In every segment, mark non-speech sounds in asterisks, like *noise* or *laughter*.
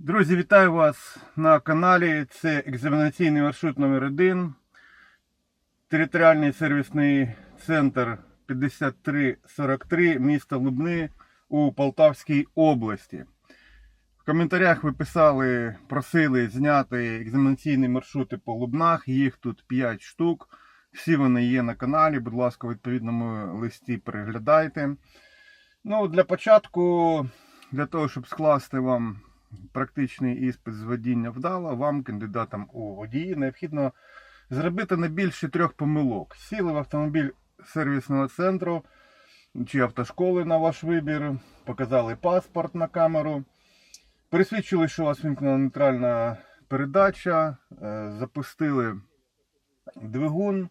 Друзі, вітаю вас на каналі. Це екзаменаційний маршрут номер 1 Територіальний сервісний центр 5343 міста Лубни у Полтавській області. В коментарях ви писали, просили зняти екзаменаційні маршрути по Лубнах. Їх тут 5 штук. Всі вони є на каналі. Будь ласка, у відповідному листі переглядайте. Ну, для початку, для того, щоб скласти вам практичний іспит з водіння вдало, вам, кандидатам у водії, необхідно зробити не більше трьох помилок. Сіли в автомобіль сервісного центру чи автошколи на ваш вибір, показали паспорт на камеру, пересвідчили, що у вас вимкнена нейтральна передача, е, запустили двигун,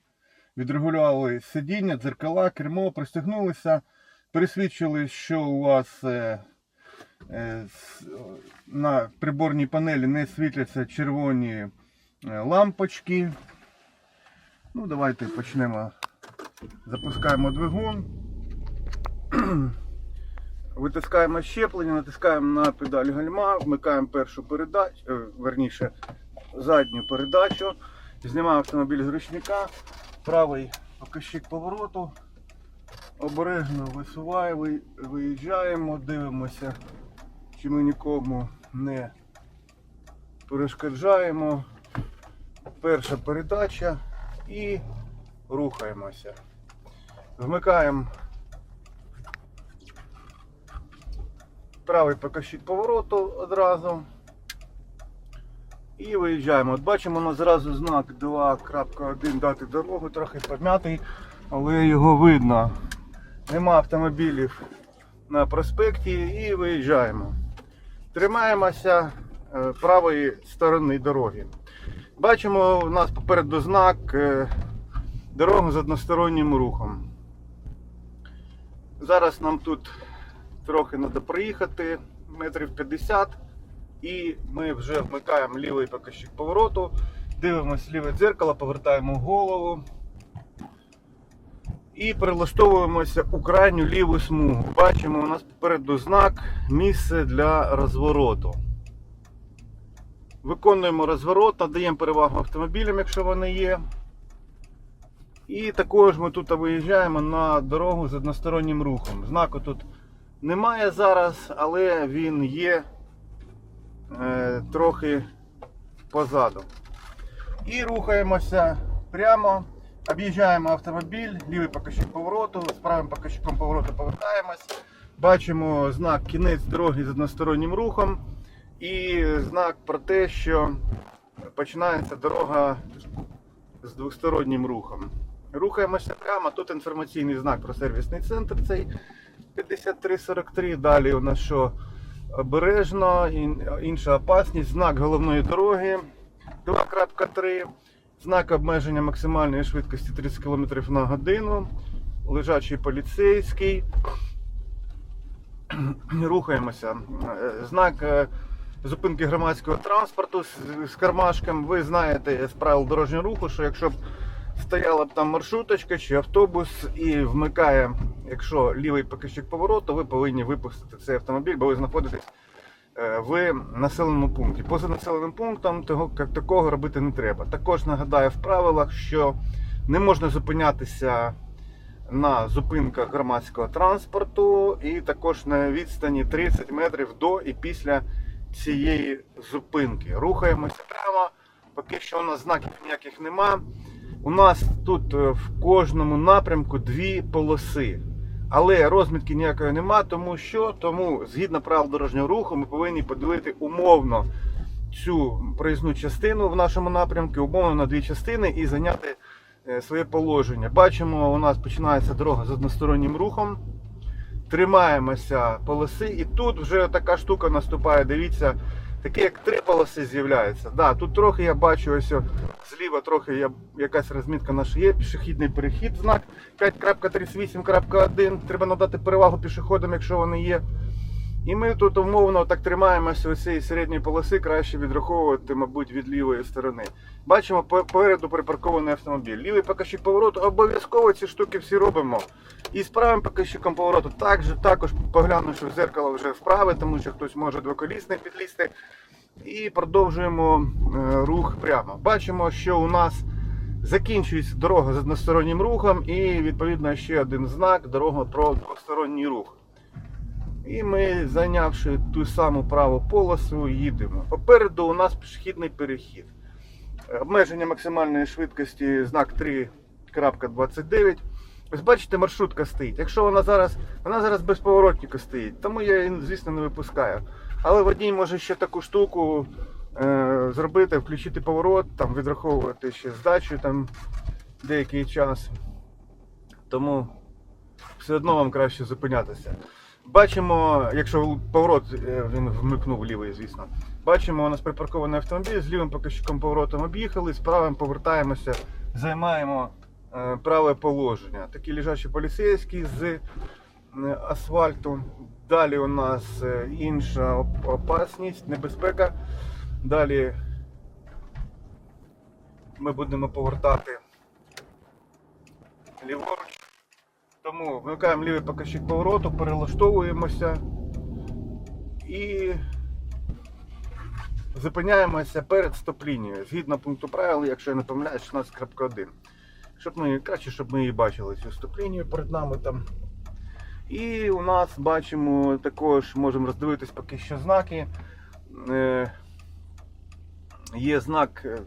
відрегулювали сидіння, дзеркала, кермо, пристегнулися, пересвідчили, що у вас е, на приборній панелі не світляться червоні е, лампочки. Ну, давайте почнемо. Запускаємо двигун. *clears throat* Витискаємо щеплення, натискаємо на педаль гальма, вмикаємо першу передачу, е, верніше задню передачу. Знімаємо автомобіль з ручника, правий показчик повороту. Обережно висуваємо, виїжджаємо, дивимося, чи ми нікому не перешкоджаємо. Перша передача і рухаємося. Вмикаємо правий показчик повороту одразу. І виїжджаємо. От бачимо, у нас зразу знак 2.1 дати дорогу, трохи пом'ятий, але його видно. Нема автомобілів на проспекті і виїжджаємо. Тримаємося е, правої сторони дороги. Бачимо, у нас попереду знак е, дорога з одностороннім рухом. Зараз нам тут трохи треба проїхати, метрів 50, і ми вже вмикаємо лівий показчик повороту, дивимося ліве дзеркало, повертаємо голову і перелаштовуємося у крайню ліву смугу. Бачимо, у нас попереду знак місце для розвороту. Виконуємо розворот, надаємо перевагу автомобілям, якщо вони є. І також ми тут виїжджаємо на дорогу з одностороннім рухом. Знаку тут немає зараз, але він є е, трохи позаду. І рухаємося прямо, об'їжджаємо автомобіль, лівий показчик повороту, з правим показчиком повороту повертаємось. Бачимо знак кінець дороги з одностороннім рухом і знак про те, що починається дорога з двостороннім рухом. Рухаємося прямо. Тут інформаційний знак про сервісний центр цей 5343. Далі у нас що обережно, інша опасність, знак головної дороги 2.3, знак обмеження максимальної швидкості 30 км на годину, лежачий поліцейський. *clears throat* Рухаємося. Е, Знак е, зупинки громадського транспорту з, кармашком. Ви знаєте з правил дорожнього руху, що якщо б стояла б там маршруточка чи автобус і вмикає, якщо лівий показчик повороту, ви повинні випустити цей автомобіль, бо ви знаходитесь в населеному пункті. Поза населеним пунктом того як такого робити не треба. Також нагадаю в правилах, що не можна зупинятися на зупинках громадського транспорту і також на відстані 30 метрів до і після цієї зупинки. Рухаємося прямо, поки що у нас знаків ніяких нема. У нас тут е, в кожному напрямку дві полоси. Але розмітки ніякої нема, тому що тому, згідно правил дорожнього руху, ми повинні поділити умовно цю проїзну частину в нашому напрямку, умовно на дві частини і зайняти е, своє положення. Бачимо, у нас починається дорога з одностороннім рухом. Тримаємося полоси, і тут вже така штука наступає. Дивіться, таке як три полоси з'являються. Да, тут трохи я бачу ось зліва трохи я, якась розмітка наша є. Пішохідний перехід, знак 5.38.1. Треба надати перевагу пішоходам, якщо вони є. І ми тут умовно так тримаємося цієї середньої полоси, краще відраховувати, мабуть, від лівої сторони. Бачимо попереду припаркований автомобіль. Лівий показчик повороту, обов'язково ці штуки всі робимо. І з правим показчиком повороту також, також поглянувши в зеркало вже вправе, тому що хтось може двоколісний підлізти. І продовжуємо е, рух прямо. Бачимо, що у нас закінчується дорога з одностороннім рухом, і відповідно ще один знак дорога про двосторонній рух. І ми, зайнявши ту саму праву полосу, їдемо. Попереду у нас пішохідний перехід. Обмеження максимальної швидкості знак 3.29. Ось бачите, маршрутка стоїть. Якщо вона зараз, вона зараз без поворотника стоїть, тому я її, звісно, не випускаю. Але водій може ще таку штуку е, зробити, включити поворот, там, відраховувати ще здачу там, деякий час. Тому все одно вам краще зупинятися. Бачимо, якщо поворот е, він вмикнув лівий, звісно. Бачимо, у нас припаркований автомобіль, з лівим показчиком поворотом об'їхали, з правим повертаємося, займаємо е, праве положення. Такі лежачі поліцейські з е, асфальту. Далі у нас інша опасність, небезпека. Далі ми будемо повертати ліворуч. Тому вмикаємо лівий показчик повороту, перелаштовуємося і зупиняємося перед стоп-лінією. Згідно пункту правил, якщо я не помиляюсь, 16.1. Щоб ми, краще, щоб ми її бачили, цю стоп-лінію перед нами там. І у нас бачимо також, можемо роздивитись поки що знаки. Е, Є знак е,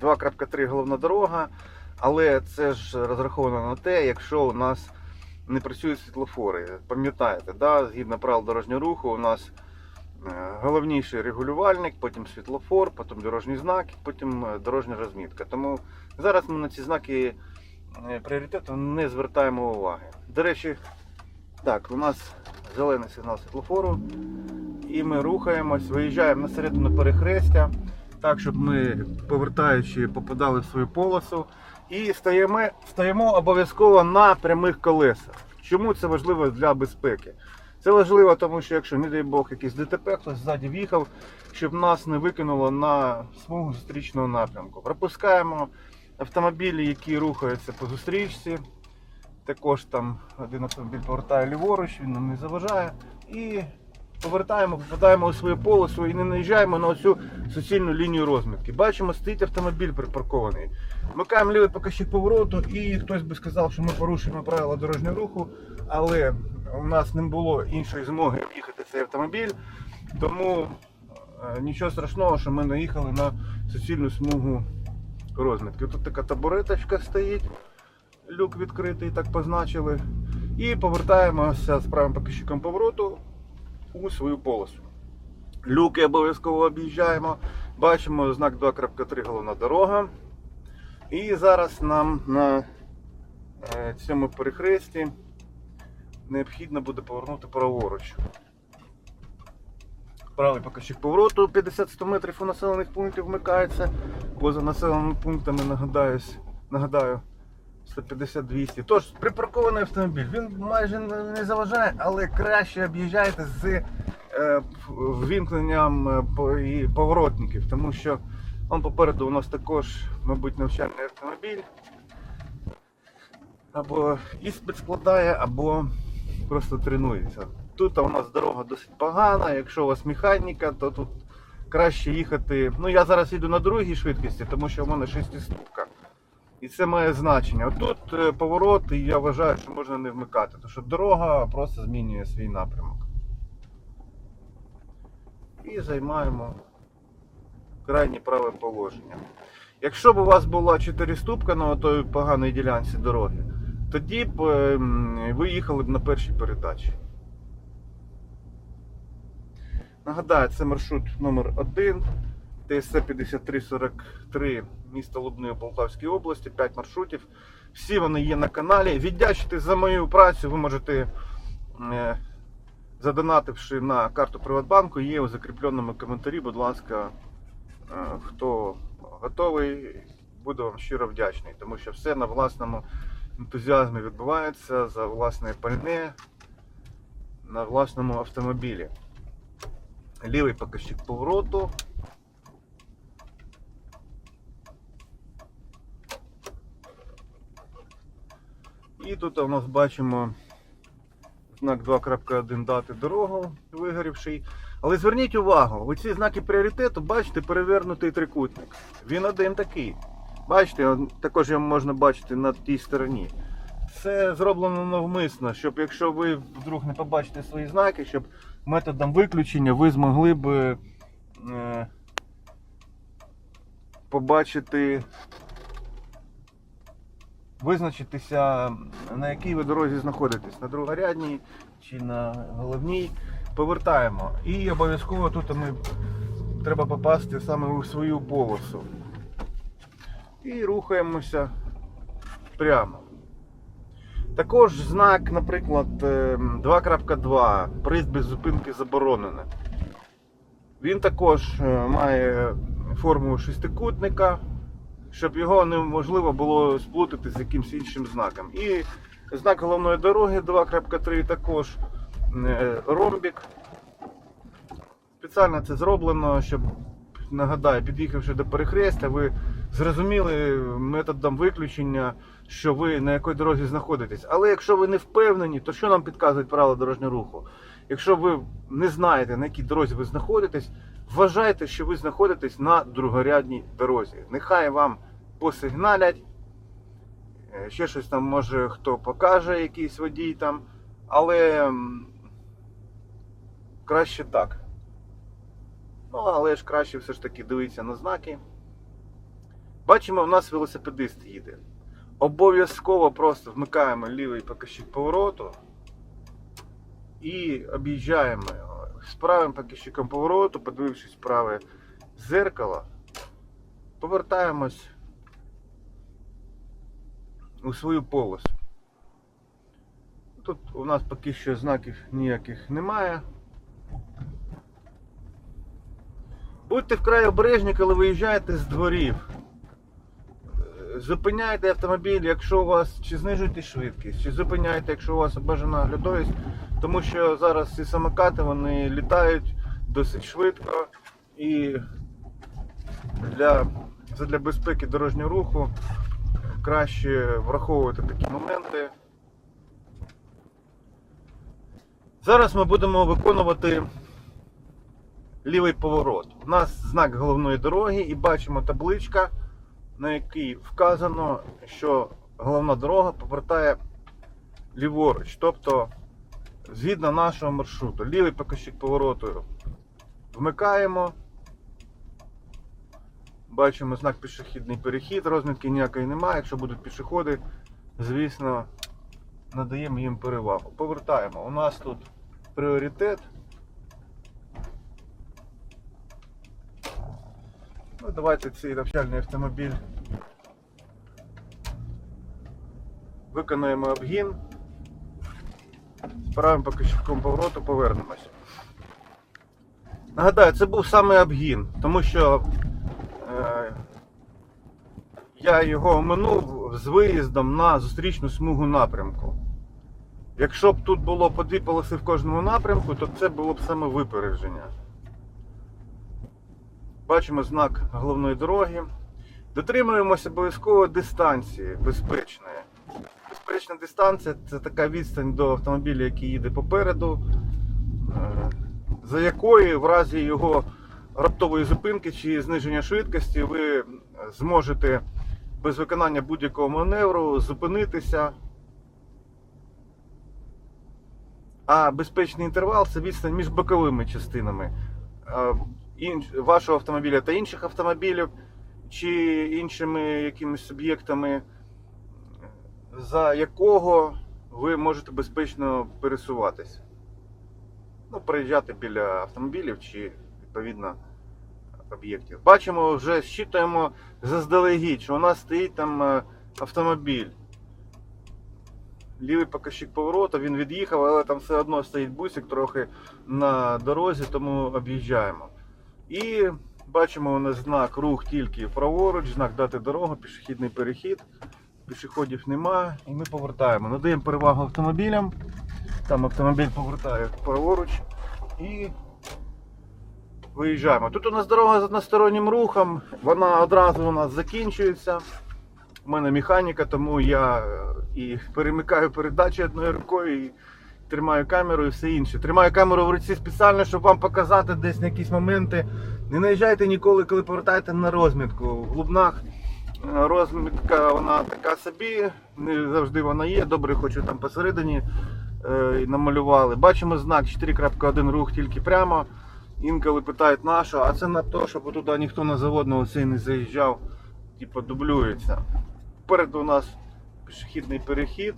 2.3 головна дорога, але це ж розраховано на те, якщо у нас не працюють світлофори. Пам'ятаєте, да? згідно правил дорожнього руху, у нас е, головніший регулювальник, потім світлофор, потім дорожні знаки, потім е, дорожня розмітка. Тому зараз ми на ці знаки е, пріоритету не звертаємо уваги. До речі, так, у нас зелений сигнал світлофору, і ми рухаємось, виїжджаємо на середину перехрестя, так, щоб ми, повертаючи, попадали в свою полосу. І стаємо, стаємо обов'язково на прямих колесах. Чому це важливо для безпеки? Це важливо, тому що якщо, не дай Бог, якийсь ДТП, хтось ззаді в'їхав, щоб нас не викинуло на смугу зустрічного напрямку. Пропускаємо автомобілі, які рухаються по зустрічці. Також там один автомобіль повертає ліворуч, він нам не заважає. І повертаємо, попадаємо у свою полосу і не наїжджаємо на оцю суцільну лінію розмітки. Бачимо, стоїть автомобіль припаркований. Вмикаємо лівий показчик повороту, і хтось би сказав, що ми порушуємо правила дорожнього руху, але у нас не було іншої змоги об'їхати цей автомобіль, тому е, нічого страшного, що ми наїхали на суцільну смугу розмітки. Тут така табуреточка стоїть, люк відкритий, так позначили. І повертаємося з правим показчиком повороту у свою полосу. Люки обов'язково об'їжджаємо. Бачимо знак 2.3 головна дорога. І зараз нам на е, цьому перехресті необхідно буде повернути праворуч. Правий показчик повороту 50-100 метрів у населених пунктів вмикається. Поза населеними пунктами нагадаюсь, нагадаю 150-200. Тож, припаркований автомобіль, він майже не заважає, але краще об'їжджайте з е, ввімкненням е, поворотників, тому що он попереду у нас також, мабуть, навчальний автомобіль. Або іспит складає, або просто тренується. Тут у нас дорога досить погана. Якщо у вас механіка, то тут краще їхати. Ну я зараз їду на другій швидкості, тому що в мене шестиступка. І це має значення. Отут е, поворот, і я вважаю, що можна не вмикати, тому що дорога просто змінює свій напрямок. І займаємо крайнє праве положення. Якщо б у вас була 4 ступка на той поганій ділянці дороги, тоді б ем, ви їхали б на першій передачі. Нагадаю, це маршрут номер 1 ТСЦ 5343 місто Лубни Полтавської області, 5 маршрутів. Всі вони є на каналі. Віддячити за мою працю ви можете, е, задонативши на карту Приватбанку, є у закріпленому коментарі. Будь ласка, е, хто готовий, буду вам щиро вдячний, тому що все на власному ентузіазмі відбувається за власне пальне на власному автомобілі. Лівий показчик повороту. І тут у нас бачимо знак 2.1 дати дорогу вигорівший. Але зверніть увагу, ви ці знаки пріоритету бачите перевернутий трикутник. Він один такий. Бачите, також його можна бачити на тій стороні. Це зроблено навмисно, щоб якщо ви вдруг не побачите свої знаки, щоб методом виключення ви змогли б е, побачити, визначитися, на якій ви дорозі знаходитесь, на другорядній чи на головній. Повертаємо. І обов'язково тут ми треба попасти саме у свою полосу. І рухаємося прямо. Також знак, наприклад, е, 2.2 приїзд без зупинки заборонене. Він також е, має форму шестикутника, щоб його неможливо було сплутати з якимось іншим знаком. І знак головної дороги 2.3 також е, ромбік. Спеціально це зроблено, щоб, нагадаю, під'їхавши до перехрестя, ви зрозуміли методом виключення, що ви на якій дорозі знаходитесь. Але якщо ви не впевнені, то що нам підказують правила дорожнього руху? Якщо ви не знаєте, на якій дорозі ви знаходитесь, вважайте, що ви знаходитесь на другорядній дорозі. Нехай вам посигналять, е, ще щось там може хто покаже, якийсь водій там, але краще так. Ну, але ж краще все ж таки дивитися на знаки. Бачимо, у нас велосипедист їде. Обов'язково просто вмикаємо лівий показчик повороту і об'їжджаємо його. З правим показчиком повороту, подивившись праве зеркало, повертаємось у свою полосу. Тут у нас поки що знаків ніяких немає. Будьте вкрай обережні, коли виїжджаєте з дворів. Зупиняйте автомобіль, якщо у вас чи знижуєте швидкість, чи зупиняйте, якщо у вас обмежена оглядовість, тому що зараз ці самокати вони літають досить швидко і для, для безпеки дорожнього руху краще враховувати такі моменти. Зараз ми будемо виконувати лівий поворот. У нас знак головної дороги і бачимо табличка, на якій вказано, що головна дорога повертає ліворуч, тобто згідно нашого маршруту. Лівий показчик повороту вмикаємо. Бачимо знак пішохідний перехід, розмітки ніякої немає. Якщо будуть пішоходи, звісно, надаємо їм перевагу. Повертаємо. У нас тут пріоритет. Ну, давайте цей навчальний автомобіль виконаємо обгін. Правим показчиком повороту повернемось. Нагадаю, це був саме обгін, тому що е, я його оминув з виїздом на зустрічну смугу напрямку. Якщо б тут було по дві полоси в кожному напрямку, то це було б саме випередження. Бачимо знак головної дороги. Дотримуємося обов'язково дистанції безпечної. Безпечна дистанція це така відстань до автомобіля, який їде попереду, е, за якою в разі його раптової зупинки чи зниження швидкості ви зможете без виконання будь-якого маневру зупинитися. А безпечний інтервал це відстань між боковими частинами е, вашого автомобіля та інших автомобілів, чи іншими якимись суб'єктами, за якого ви можете безпечно пересуватись. Ну, проїжджати біля автомобілів чи відповідно об'єктів. Бачимо, вже щитуємо заздалегідь, що у нас стоїть там е, автомобіль. Лівий показчик повороту, він від'їхав, але там все одно стоїть бусик трохи на дорозі, тому об'їжджаємо. І бачимо у нас знак рух тільки праворуч, знак дати дорогу, пішохідний перехід. Пішоходів немає і ми повертаємо. Надаємо перевагу автомобілям. Там автомобіль повертає праворуч і виїжджаємо. Тут у нас дорога з одностороннім рухом, вона одразу у нас закінчується. У мене механіка, тому я е, і перемикаю передачі одною рукою, і тримаю камеру і все інше. Тримаю камеру в руці спеціально, щоб вам показати десь на якісь моменти. Не наїжджайте ніколи, коли повертаєте на розмітку. В Лубнах е, розмітка вона така собі, не завжди вона є. Добре, хочу там посередині е, намалювали. Бачимо знак 4.1 рух тільки прямо. Інколи питають на що, а це на те, щоб туди ніхто на заводного цей не заїжджав, типу дублюється. Попереду у нас пішохідний перехід,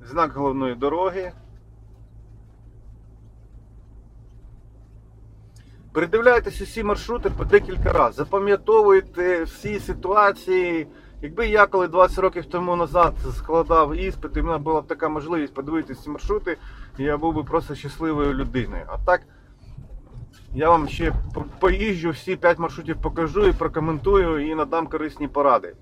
знак головної дороги. Передивляйтесь усі маршрути по декілька разів. Запам'ятовуйте всі ситуації. Якби я коли 20 років тому назад складав іспит, і в мене була б така можливість подивитися ці маршрути, я був би просто щасливою людиною. А так, я вам ще поїжджу, всі 5 маршрутів покажу і прокоментую і надам корисні поради.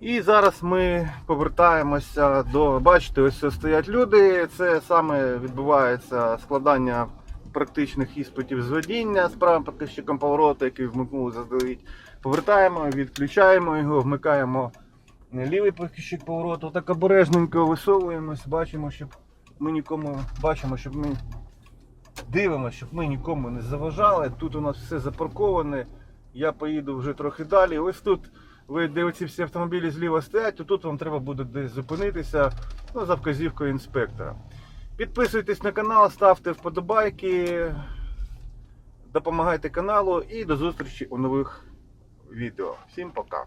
І зараз ми повертаємося до. Бачите, ось стоять люди. Це саме відбувається складання практичних іспитів з водіння з правим підказчиком повороту, який вмикнули заздалегідь. Повертаємо, відключаємо його, вмикаємо лівий підказчик повороту. Так обережненько висовуємось, бачимо, щоб ми нікому бачимо, щоб ми дивимося, щоб ми нікому не заважали. Тут у нас все запарковане. Я поїду вже трохи далі. Ось тут ви оці всі автомобілі зліва стоять, то тут вам треба буде десь зупинитися ну, за вказівкою інспектора. Підписуйтесь на канал, ставте вподобайки, допомагайте каналу і до зустрічі у нових відео. Всім пока!